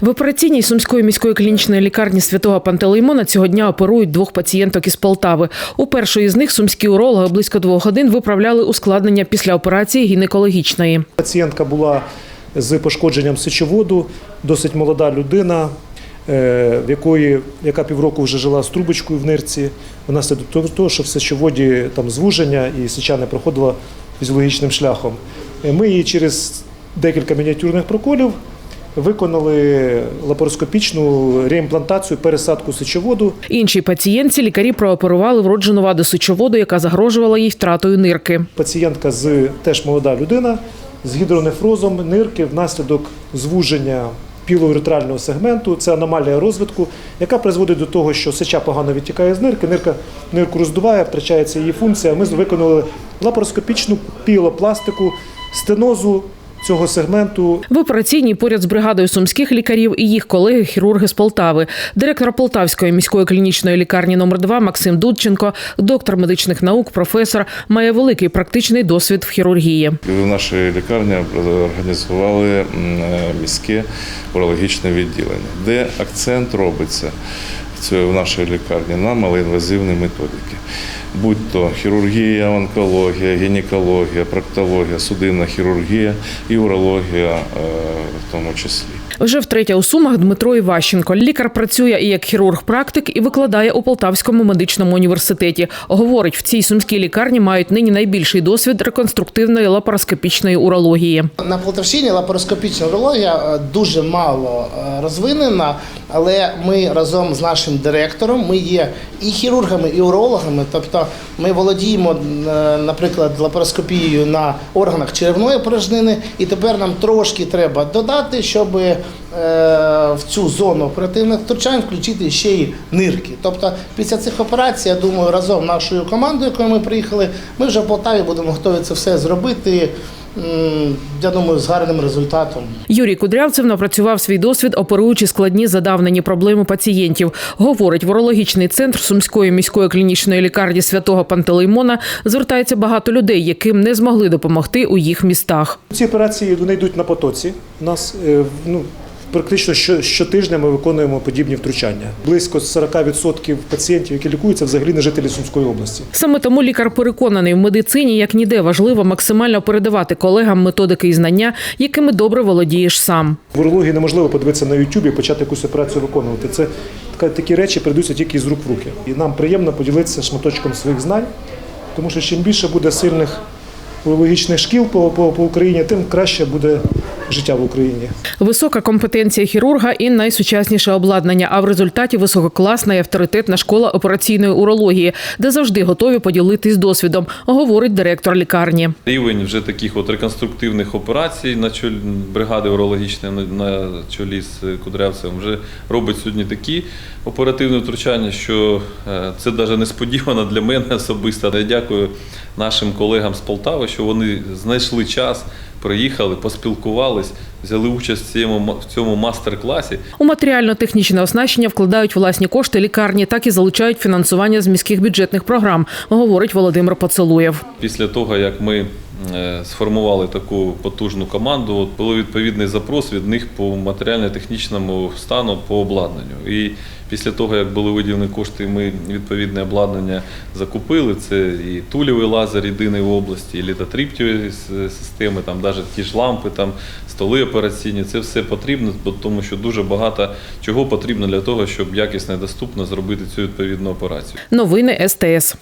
В операційній Сумської міської клінічної лікарні святого Пантелеймона цього дня оперують двох пацієнток із Полтави. У першої з них сумські урологи близько двох годин виправляли ускладнення після операції гінекологічної. Пацієнтка була з пошкодженням сечоводу, досить молода людина, е, в якої, яка півроку вже жила з трубочкою в нирці, внаслідок того, що в сечоводі там звуження і сеча не проходила фізіологічним шляхом. Е, Ми її через декілька мініатюрних проколів виконали лапароскопічну реімплантацію, пересадку сечоводу. Іншій пацієнтці лікарі прооперували вроджену ваду сечоводу, яка загрожувала їй втратою нирки. Пацієнтка з теж молода людина з гідронефрозом нирки внаслідок звуження пілоуретрального сегменту. Це аномалія розвитку, яка призводить до того, що сеча погано відтікає з нирки, нирка нирку роздуває, втрачається її функція. Ми виконали лапароскопічну пілопластику, стенозу цього сегменту В операційній поряд з бригадою сумських лікарів і їх колеги-хірурги з Полтави. Директор Полтавської міської клінічної лікарні номер 2 Максим Дудченко, доктор медичних наук, професор, має великий практичний досвід в хірургії. В нашій лікарні організували е, міське урологічне відділення, де акцент робиться в нашій лікарні на малоінвазивні методики. Будь то хірургія, онкологія, гінекологія, проктологія, судинна хірургія і урологія е, в тому числі. Вже втретє у Сумах Дмитро Іващенко. Лікар працює і як хірург-практик, і викладає у Полтавському медичному університеті. Говорить, в цій сумській лікарні мають нині найбільший досвід реконструктивної лапароскопічної урології. На Полтавщині лапароскопічна урологія е, дуже мало е, розвинена, але ми разом з нашим директором ми є і хірургами, і урологами. Тобто ми володіємо, е, наприклад, лапароскопією на органах черевної порожнини, і тепер нам трошки треба додати, щоб е, в цю зону оперативних втручань включити ще й нирки. Тобто після цих операцій, я думаю, разом нашою командою, якою ми приїхали, ми вже в Полтаві будемо готові це все зробити. Я думаю, з гарним результатом. Юрій Кудрявцев напрацював свій досвід, оперуючи складні задавнені проблеми пацієнтів. Говорить, в урологічний центр Сумської міської клінічної лікарні святого Пантелеймона звертається багато людей, яким не змогли допомогти у їх містах. Ці операції вони йдуть на потоці. У нас е, ну, практично що- щотижня ми виконуємо подібні втручання. Близько 40% пацієнтів, які лікуються, взагалі не жителі Сумської області. Саме тому лікар переконаний, в медицині як ніде важливо максимально передавати колегам методики і знання, якими добре володієш сам. В урології неможливо подивитися на YouTube і почати якусь операцію виконувати. Це така- такі речі передаються тільки з рук в руки. І нам приємно поділитися шматочком своїх знань, тому що чим більше буде сильних урологічних шкіл по, по, по Україні, тим краще буде життя в Україні. Висока компетенція хірурга і найсучасніше обладнання. А в результаті висококласна і авторитетна школа операційної урології, де завжди готові поділитись досвідом, говорить директор лікарні. Рівень вже таких от реконструктивних операцій на чолі бригади урологічної на- чолі з Кудрявцем вже робить сьогодні такі оперативні втручання, що е, це навіть несподівано для мене особисто. Я дякую нашим колегам з Полтави, що вони знайшли час, приїхали, поспілкувались, взяли участь в цьому, в цьому мастер-класі. У матеріально-технічне оснащення вкладають власні кошти лікарні, так і залучають фінансування з міських бюджетних програм, говорить Володимир Поцелуєв. Після того, як ми е, сформували таку потужну команду, от було відповідний запрос від них по матеріально-технічному стану по обладнанню. І після того, як були виділені кошти, ми відповідне обладнання закупили. Це і тулєвий лазер єдиний в області, і літотріптіві системи, там навіть ті ж лампи, там столи операційні. Це все потрібно, тому що дуже багато чого потрібно для того, щоб якісно і доступно зробити цю відповідну операцію. Новини СТС.